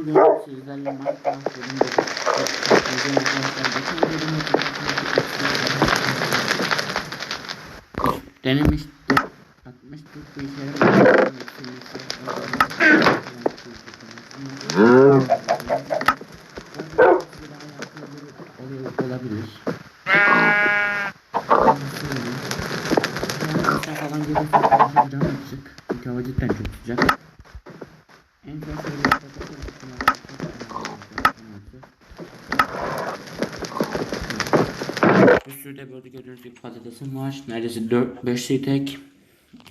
Bugün sizlerle Minecraft bölümde Denemiştik. Atmıştık bir şeyler. 5 tek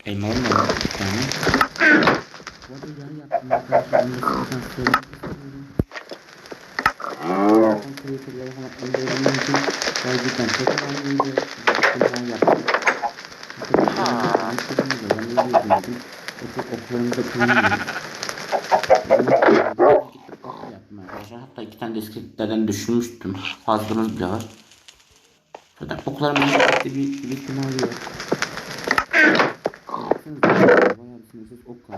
elmalarım da var bir tane. Bu arada yan yaptım arkadaşlar. Bunu da sizden söyleyeyim. Twitter'ları falan indirebilmek için gerçekten çok önemliydi. Bunlar yaptım. Okullarımızda kullanmıyorum. Hatta iki tane deskriptlerden düşünmüştüm. Fazlamız bile var. Zaten okullarımızda bir, bir ihtimali yok. Ok.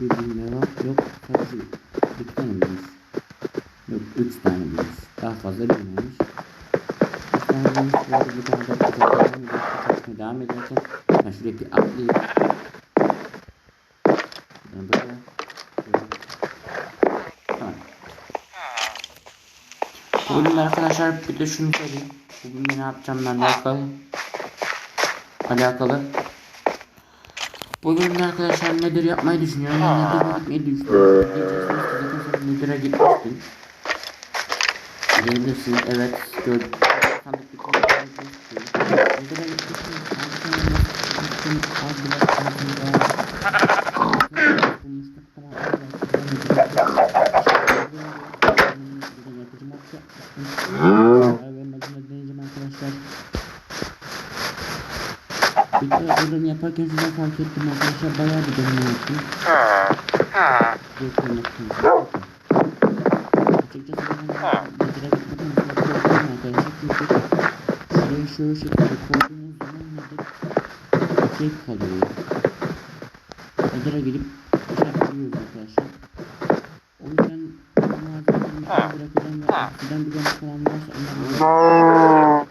Bir ihtimal yok. Bir. Sadece iki tane biliriz. Yok. Üç tane biliriz. Daha fazla bilmiyoruz. Üç tane biliriz. Arada bir tane de. Çalışmaya devam ederken ben şuraya bir atlayayım. Böyle. böyle. Bugün arkadaşlar bir de şunu söyleyeyim. Bugün ne yapacağımla alakalı. Alakalı. Bugün de arkadaşlar nedir yapmayı düşünüyorum. Nedir gitmeyi düşünüyorum. Zaten nedir'e gitmiştin. Diyebilirsiniz evet gördüm. Sandık bir konu Nedir'e gitmiştim. Gittim. Az bile altında. Bir de buradan yaparken size fark ettim arkadaşlar. Bayağı bir deneme yaptım. Göstermek için. Açıkçası ben Nedir'e gitmeden sonra korkuyorum arkadaşlar çünkü şuraya şöyle şekilde koyduğunuz zaman Nedir şey kalıyor. Nedir'e gidip çarpıyoruz arkadaşlar. O yüzden bu malzemelerimi bırakacağım ve eskiden bir dönem falan varsa onları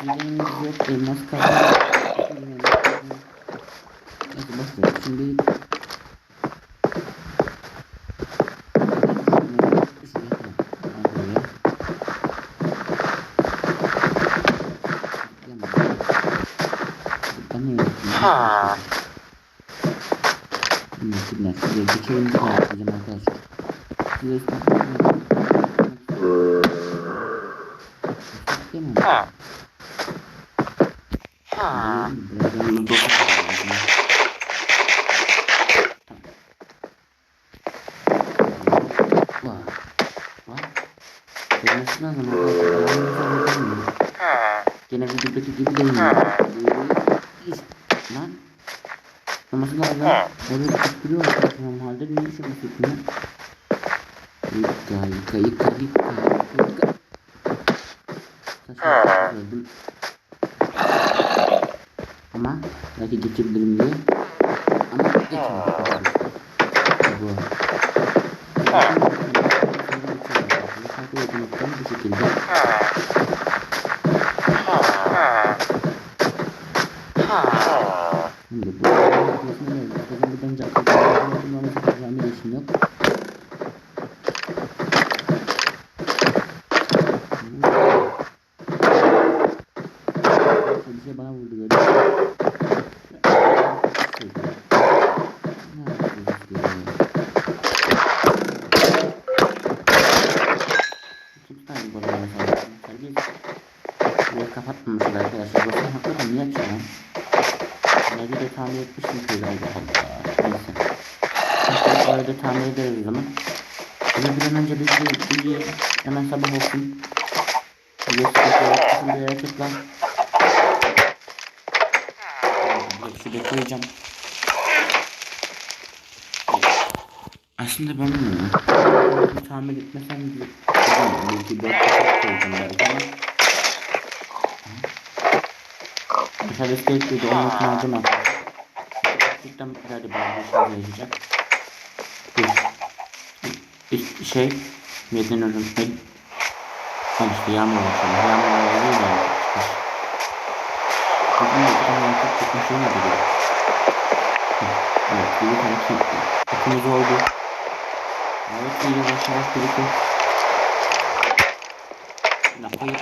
Sizlerimiz yok. Elmas kaldı. Neyse boş ver. Şimdi Şimdi şuraya geçelim bir tane yapacağım arkadaşlar. Size Değil mi? Birazdan dokuz Vay. Vay. Görmesi lazım arkadaşlar. Gene videodaki gibi değil. İş. Lan. Böyle bir tutturuyor arkadaşlar. Normalde niye şöyle tutmuyor? Yıka yıka yıka yıka yıka. Saçma gördüm. Ama belki geçebilirim diye. Ama geçmedim. Bu. Bu şekilde. Şimdi bu yapmasına ne olur? Bizim buradan yapmamız yapacağımız bir işim yok. Bir şey bana vurdu böyle. Ne yapıyoruz diye. Kim tane bu arada mesela? Terbiyesiz. Burayı kapatmamışlar arkadaşlar. Bakın hakikaten niye açıyor lan? Ne bir de tamir etmiştim Allah Allah. Neyse. Bu arada tamir ederiz o zaman. Şimdi bir an önce biz bir, bir hemen sabah olsun. Bir sıkıntı yok. Şimdi tıkla. şuraya koyacağım. Aslında ben bilmiyorum. Bunu Tamir etmesem. Bilmiyorum, Belki dört kutu koyacağım belki ama. Mesela iskelet dedi onu malzeme yapacağım. Cidden herhalde bana bir şey yarayacak. Dur. İşte şey. Neden örümcek? Al işte yağmur başladı. Yağmur ya. Bugün de bir tane çok çıkmış dedi? Evet, bir tane kilitli. Kutumuz oldu. Evet, iyi yavaş yavaş birikiyor. Lafayı...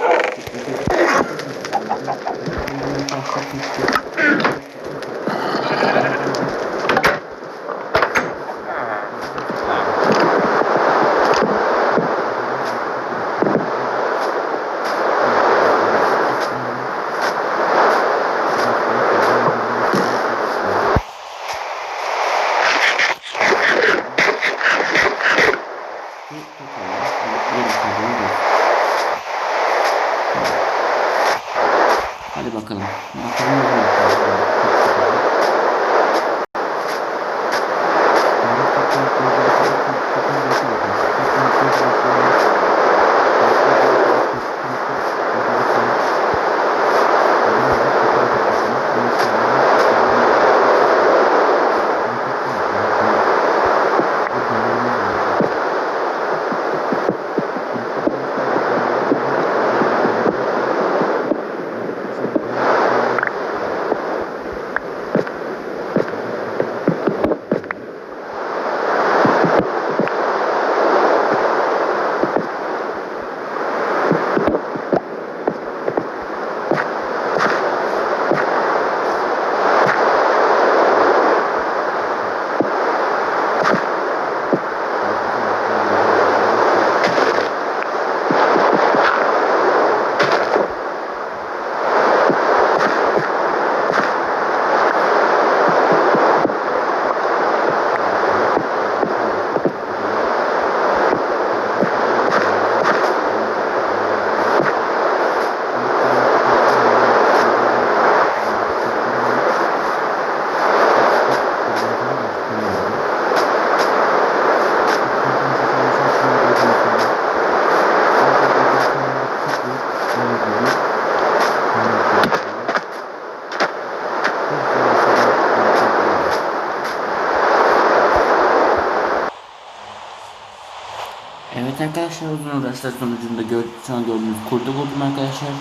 arkadaşlar uzun uğraşlar sonucunda gör, şu an gördüğünüz kurdu buldum arkadaşlar.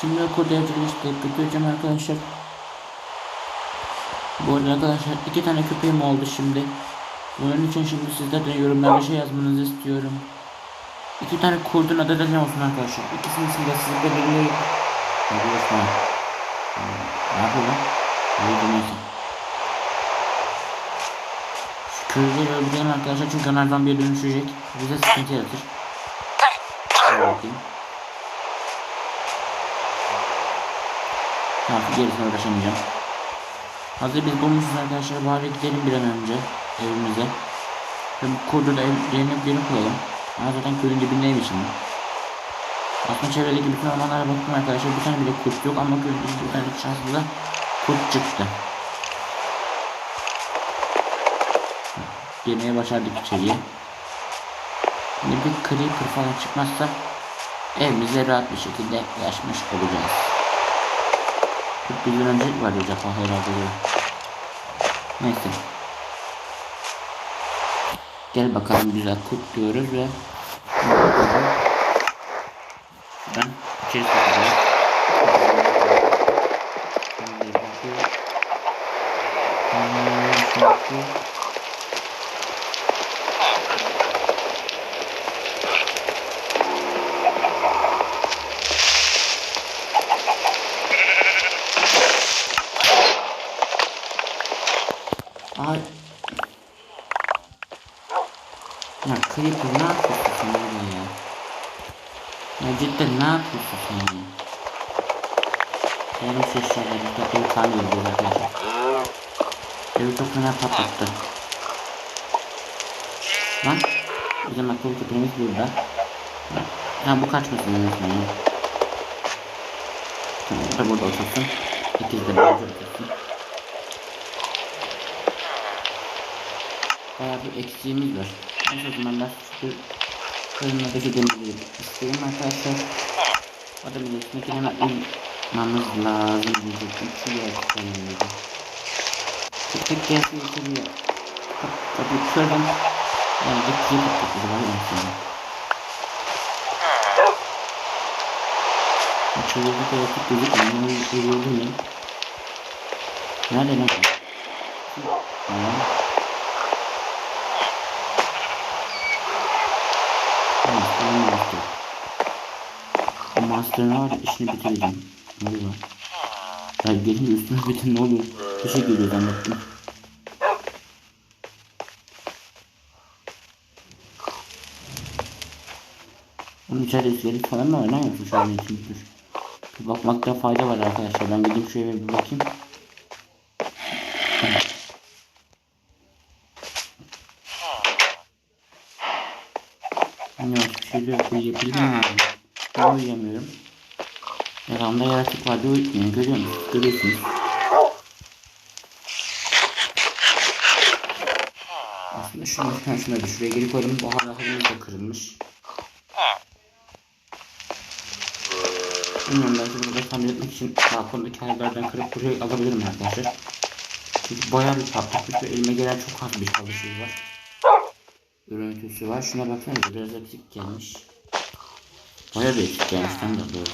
Şimdi kurdu evcilleştirip götüreceğim arkadaşlar. Bu arada arkadaşlar iki tane köpeğim oldu şimdi. Bunun için şimdi sizlerden yorumlarda şey yazmanızı istiyorum. İki tane kurdun adı da ne olsun arkadaşlar. İkisinin ismini de siz belirleyin. Hadi Osman. Ne yapıyor lan? Neyse. Şu köyleri öldürelim arkadaşlar çünkü onlardan biri dönüşecek. Bize sıkıntı yaratır. Şöyle bakayım. Tamam gerisine uğraşamayacağım. Hazır biz bulmuşuz arkadaşlar bari gidelim bir an önce evimize. Ve bu kurdu da evlerine geri koyalım. Ama zaten köyün dibindeyim şimdi. Aslında çevredeki bütün ormanlara baktım arkadaşlar bir tane bile kurt yok ama köyün dibinde bir tane şanslı kurt çıktı. Girmeye başardık içeriye. Şimdi bir creeper falan çıkmazsa evimize rahat bir şekilde yaşmış olacağız. 40 gün önce var acaba herhalde böyle. Neyse. Gel bakalım güzel kurt diyoruz ve Şuradan içeri Ay. Ya Creeper ne yapıyorsun sen orada ya? Ya cidden ne yapıyorsun sen ya? Yarım ses şarjı toplayıp tamir ediyoruz arkadaşlar. Evi çok fena patlattı. Lan. Bizim akıllı köpeğimiz burada. Ha bu kaçmasın unutmayın. Tamam o da burada otursun. İkiz de burada otursun. Bayağı bir eksiğimiz var. Neyse o ben şu fırındaki demirleri isteyeyim arkadaşlar. Adam ilerisindeki hemen inmamız lazım çıkalım dedim. Tık tık gelse içeriye. Kapıyı kırdım. Yani kapıyı kırdım. Var ya. Çığırdı da yatıp gözükmüyor. Ne uyuyordu mu? Nerede lan? Tamam. Tamam, tamam, master. Master'ın var işini bitireceğim. Ne oluyor? Ya gelin üstüne bitir ne oluyor? Bir şey geliyor zannettim. Onun içeride iskelet falan da var. Ne yapmış şu an için. Bir bakmakta fayda var arkadaşlar. Ben gidip şu eve bir bakayım. Hani bir de. Uyuyabildim mi? Ben uyuyamıyorum. Yaramda yaratık vardı uyutmuyor. Görüyor musunuz? Görüyorsunuz. Aslında şunu şuna şuna da şuraya geri koyalım. Bu halahımız da kırılmış. Bilmiyorum belki burada tamir etmek için balkondaki hallerden kırıp buraya alabilirim arkadaşlar. Çünkü bayağı bir patlatmış ve elime gelen çok az bir çalışıyor var. Görüntüsü var. Şuna baksanıza biraz eksik gelmiş. Bayağı bir eksik gelmiş tam da doğrusu.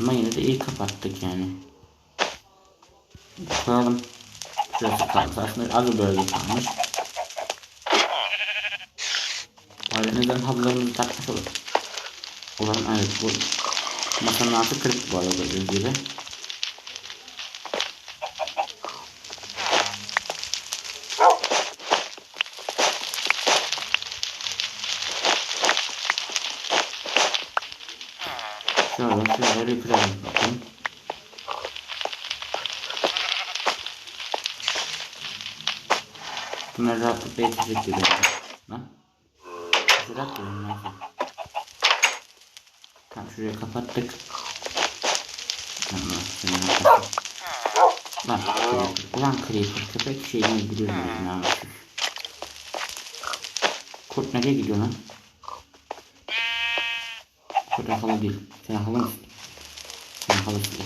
Ama yine de iyi kapattık yani. Koyalım. Şurası kaldı. Aslında az bölge kalmış. Bari neden halılarımızı takmış olur. Ulan evet bu masanın altı kırık bu arada gibi. Şöyle kıralım bakın. Bunlar rahatlıkla yetecek gibi. Lan. Bırak diyorum neyse. Tamam şuraya kapattık. Tamam. Lan Creeper. Ulan Creeper köpek şeyini biliyorum ben namussuz. Kurt nereye gidiyor lan? Kurt halı değil. Sen halı mısın? Halısın.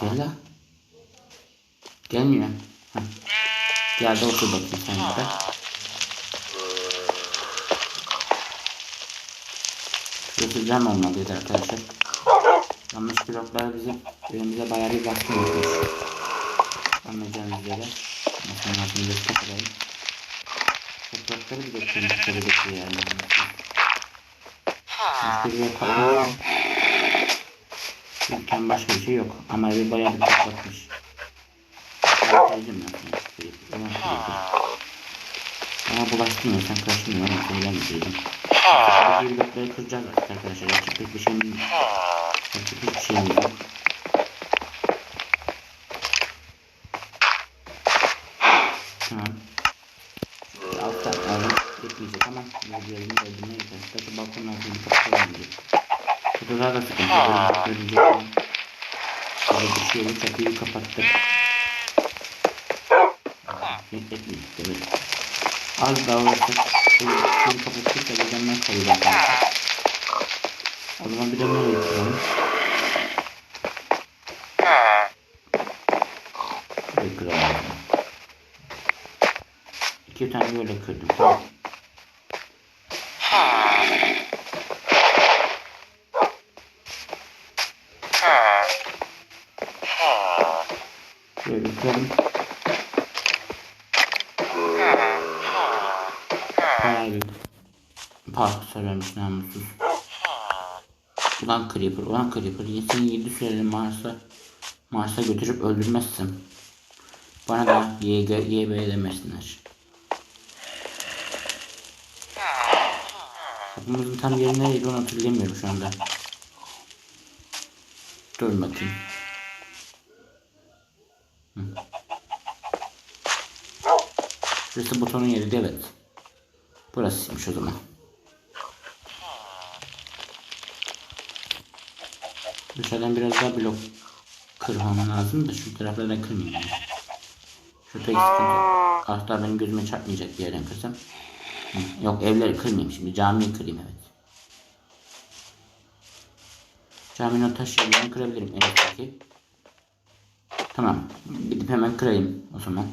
Gel la. Gelmiyor. Heh. Gel de otur bakayım sen burada. Şurası cam olmalıydı arkadaşlar. Yanlış bloklar bizim evimize bayağı bir baskın yapmış. Anlayacağınız üzere. Masanın altını göstereyim. Toprakları bir de temizlikleri bekliyor yani. Müşteriye kalıyor. Ülken başka bir şey yok. Ama evi bayağı bir sana. Ulan Creeper. Ama bulaştın ya sen kaçtın ya. Ben söylemeyeceğim. Buradaki blokları kıracağız artık arkadaşlar. Pek bir şeyimiz yok. Yapacak pek bir şeyimiz yok. Tamam. Alttan aldım. Yetmeyecek ama bu diyelim öldürmeye yeter. Zaten balkonun altını kapatalım diye. Daha da sıkıntı. Görünce Böyle bir şey olur. Çatıyı kapattık. Yetmeyecek evet. Az daha olursak şunu kapattık da bedenler kalıyor arkadaşlar. O zaman bir de böyle yapalım. Şöyle kıralım. İki tane böyle kırdım. Tamam. Bayağı bir park söylemiş namussuz. Ulan Creeper, ulan Creeper. Seni yedi süreli Mars'a Mars'a götürüp öldürmezsem bana da YG, YB demesinler. Kapımızın tam yeri nereydi onu hatırlayamıyorum şu anda. Dur bakayım. Burası butonun yeriydi evet. Burasıymış o zaman. Dışarıdan biraz daha blok kırmam lazım da şu taraflardan kırmayayım. Şu pek sıkıntı. Hatta benim gözüme çarpmayacak bir yerden kırsam. Yok evleri kırmayayım şimdi camiyi kırayım evet. Caminin o taş yerlerini kırabilirim elbette ki. Tamam gidip hemen kırayım o zaman.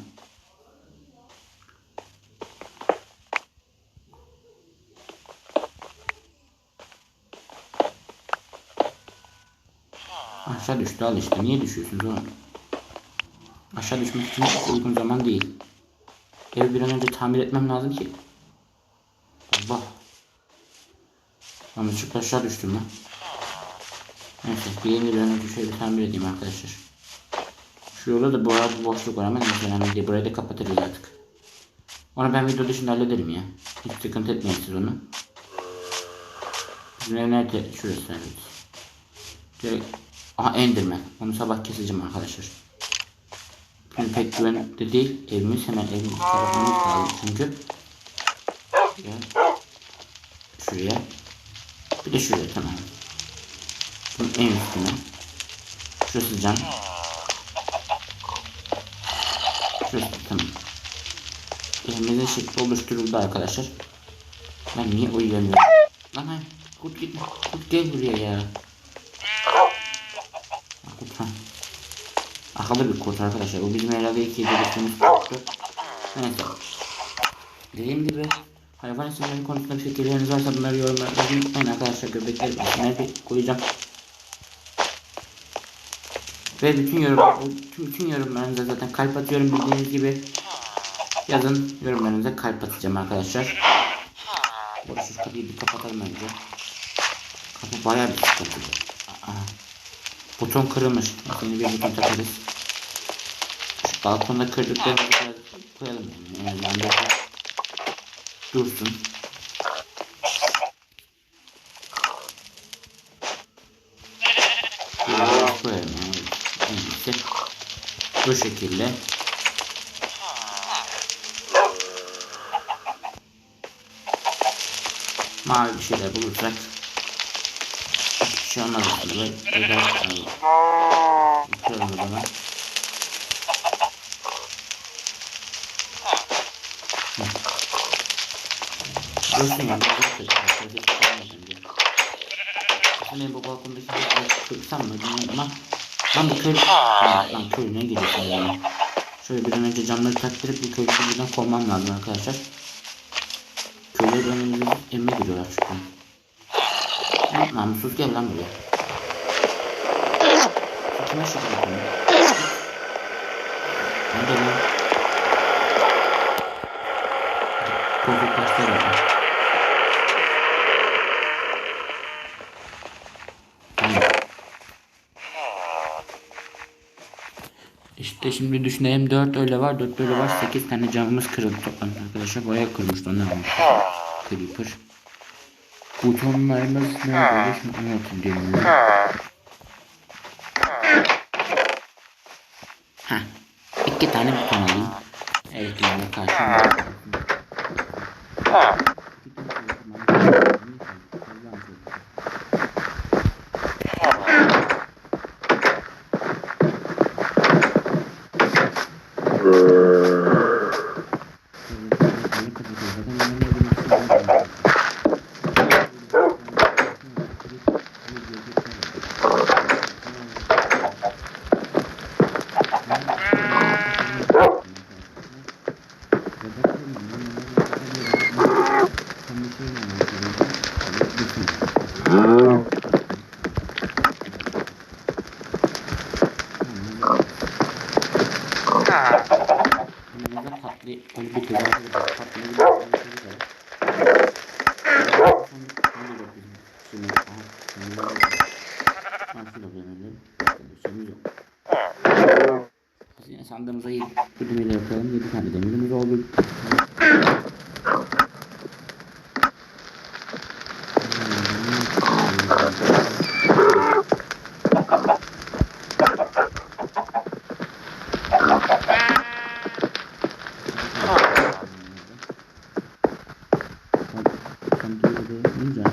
Aşağı düştü al işte. Niye düşüyorsunuz oğlum? Aşağı düşmek için uygun zaman değil. Evi bir an önce tamir etmem lazım ki. Allah. Yanlışlıkla aşağı düştüm lan. Neyse bir yeni bir an önce şöyle tamir edeyim arkadaşlar. Şu yolda da bu arada boşluk var ama neyse önemli değil. Burayı da kapatırız artık. Onu ben video dışında hallederim ya. Hiç sıkıntı etmeyin siz onu. Nerede? Şurası evet. Direkt... Aha Enderman. Onu sabah keseceğim arkadaşlar. Şimdi pek güvenli değil. Evimiz hemen evin tarafımız kaldı çünkü. Şuraya. Şuraya. Bir de şuraya tamam. Bunun en üstüne. Şurası cam. Şurası tamam. Evimizin şekli oluşturuldu arkadaşlar. Ben niye uyuyamıyorum? Lan hayır. Kurt gitme. Kurt gel buraya ya. Akıllı bir kurt arkadaşlar. O bizim herhalde ilk yediğimiz kurttu. Neyse. Dediğim gibi hayvan isimleri konusunda bir fikirleriniz varsa bunları yorumlara unutmayın arkadaşlar. Göbekleri nerede koyacağım. Ve bütün yorum, bütün yorumlarınıza zaten kalp atıyorum bildiğiniz gibi. Yazın yorumlarınıza kalp atacağım arkadaşlar. Bu şu kapıyı bir kapatalım önce. Kapı bayağı bir sıkıntı. Aa, buton kırılmış. Yeni bir buton takarız. Şu balkonda kırdıklarımızı biraz koyalım. Yani dursun. Bu şekilde. Mavi bir şeyler bulursak şey olmaz aslında. Böyle biraz Kıralım o zaman. Dursun ya. Dursun. Aslında bu balkondaki şeyleri kırsam mı bilmiyorum ama Lan bu köy... Lan, lan köy ne gidiyorsun yani? Şöyle bir an önce camları taktırıp bu köyü buradan kovmam lazım arkadaşlar. Lan namussuz gel lan buraya. Kime şaka yapıyorsun? Hadi lan. Taşlar yapın. Tamam. İşte şimdi düşünelim 4 öyle var 4 öyle var 8 tane camımız kırıldı toplam arkadaşlar bayağı kırmıştı olmuş Creeper Butonlarımız nerede şimdi anlatın deniyorum Heh iki tane buton alayım Evet yani karşımda Önümüzde patlı öyle bir güzel bir patlı bir güzel bir şey var. Şimdi yok bizim. Şimdi aha şimdi var. Ha şurada benim Şimdi yok. Biz yine sandığımıza yedi ödemeyle yapalım. 7 tane demirimiz oldu. Kontrol edelim.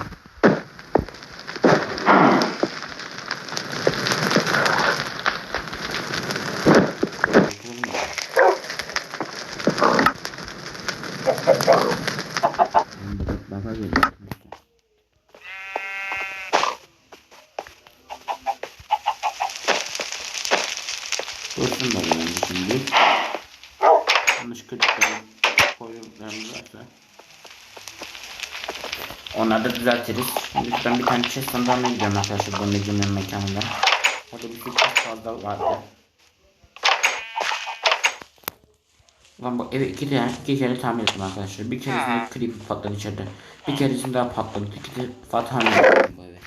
arkadaşım da oluyor yani şimdi. Yanlış kırıkları koyularımız varsa. Onları düzeltiriz. Şimdi ben bir tane chest sandalına gidiyorum arkadaşlar bu Necim'in mekanında. Orada bir sürü fazla vardı. Ulan bu evi iki tane, iki kere tamir ettim arkadaşlar. Bir keresinde creeper patladı içeride. Bir keresinde daha patladı. İki de falan tamir ettim bu evi.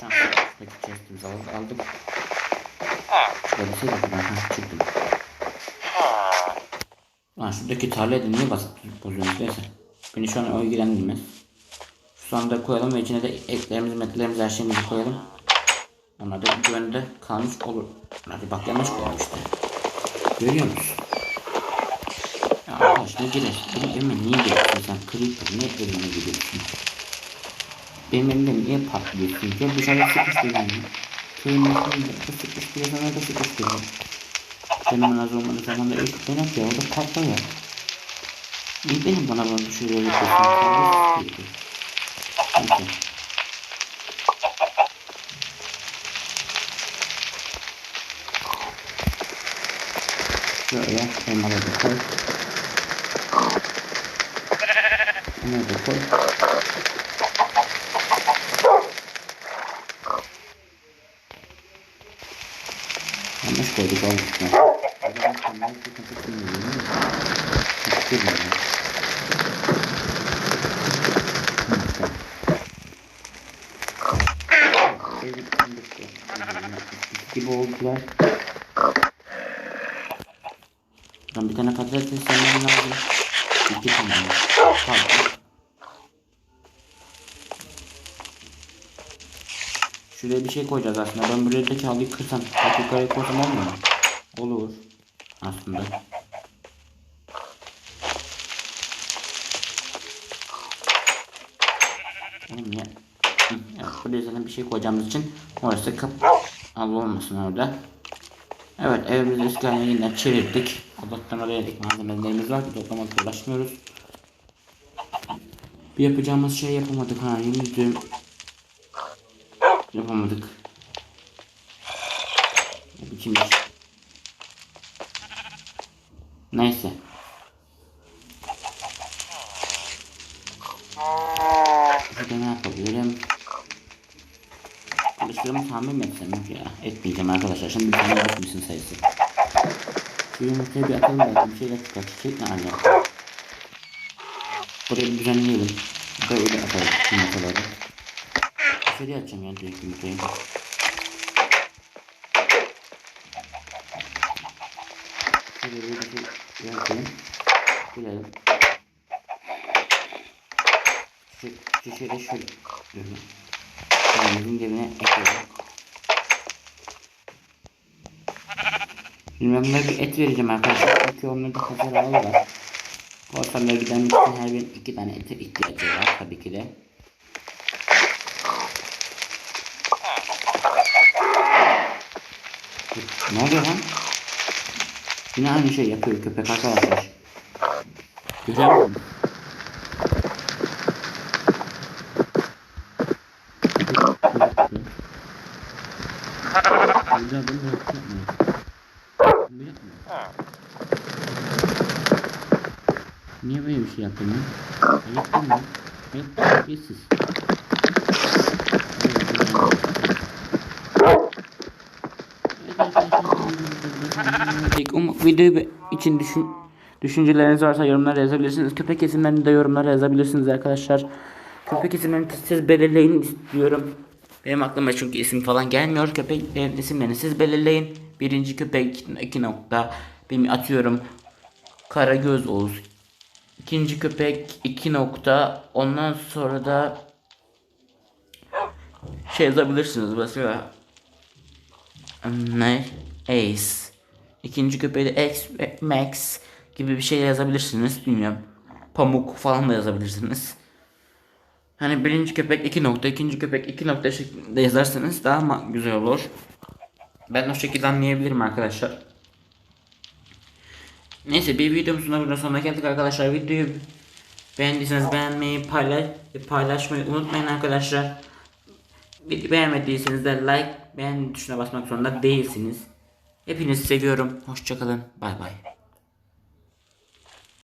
Şanslı. Şuradaki chestimizi aldık. aldık. Şöyle bir şey yapayım. Ha, çıktım. Lan şuradaki tarlaya da niye basit bozuyorsunuz neyse. Beni şu an ilgilendirmez. Şu sandığa koyalım ve içine de eklerimizi, metlerimizi, her şeyimizi koyalım. Onlar da güvende kalmış olur. Hadi bak yanlış koyalım işte. Görüyor musun? Ya arkadaş ne gerek? Benim evime niye geliyorsun sen? Creeper niye evime geliyorsun? Benim evimde niye patlıyorsun? Gel dışarıda sıkıştı yani. Köyün yakınında sıkıştı ya sana da sıkıştı ya. Benim az olmadığı zaman da ilk ben ya o da patla ya. Niye benim bana bir şey yapıyorsun? Neyse. Şöyle elmaları da koy. Bunları da koy. Yanlış koyduk üstüne. O zaman tamam sıkıntı bilmiyorum gibi oldular. Ben bir tane patates senden lazım. İki tane. Pardon. Şuraya bir şey koyacağız aslında. Ben buraya da çalıyı kırsam. Yukarıya koysam olmuyor mu? Olur. Aslında. Oğlum ya. Hı, Evet, buraya zaten bir şey koyacağımız için orası kap al olmasın orada. Evet evimizi eski haline yeniden çevirdik. Allah'tan oraya ek malzemelerimiz var. Toplamakla uğraşmıyoruz. Bir yapacağımız şey yapamadık ha. Yemin Yapamadık. Biçim iş. Neyse. Burada ne yapabilirim? Kılıçlarımı tamir mi etsem yok ya. Etmeyeceğim arkadaşlar. Şimdi bir tane bakmışsın sayısı. Şu yumurtayı bir atalım belki bir şeyler çıkar. Çiçek ne alaka? Burayı düzenleyelim. Böyle atalım yumurtaları. Dışarıya atacağım yani direkt yumurtayı. Şöyle bir şey yapayım. Bilelim. Şu şişeyi şöyle diyorum. Kendimizin dibine ekliyorum. Bilmem ne bir et vereceğim arkadaşlar. Çünkü onların da hazır var. Ortamda giden için her birinin iki tane ete ihtiyacı var tabii ki de. Ne oluyor lan? Yine aynı şey yapıyor köpek arkadaşlar. Görüyor musun? Güzel bunu da yapmıyor. Bunu yapmıyor. Niye böyle bir şey yaptın lan? Ayıp değil mi? Ayıp terbiyesiz. Um, video için düşün, düşünceleriniz varsa yorumlara yazabilirsiniz. Köpek isimlerini de yorumlara yazabilirsiniz arkadaşlar. Köpek isimlerini siz belirleyin istiyorum. Benim aklıma çünkü isim falan gelmiyor. Köpeklerin isimlerini siz belirleyin. Birinci köpek iki nokta. Benim atıyorum. Karagöz Oğuz. İkinci köpek iki nokta. Ondan sonra da şey yazabilirsiniz mesela. Ne? Ace. İkinci köpeği de X, Max gibi bir şey yazabilirsiniz. Bilmiyorum. Pamuk falan da yazabilirsiniz. Hani birinci köpek iki nokta, ikinci köpek iki nokta şeklinde yazarsanız daha güzel olur. Ben o şekilde anlayabilirim arkadaşlar. Neyse bir videomuzun da burada sonuna geldik arkadaşlar. Videoyu beğendiyseniz beğenmeyi, paylaş paylaşmayı unutmayın arkadaşlar. Video beğenmediyseniz de like, beğen tuşuna basmak zorunda değilsiniz. Hepinizi seviyorum. Hoşçakalın. Bay bay.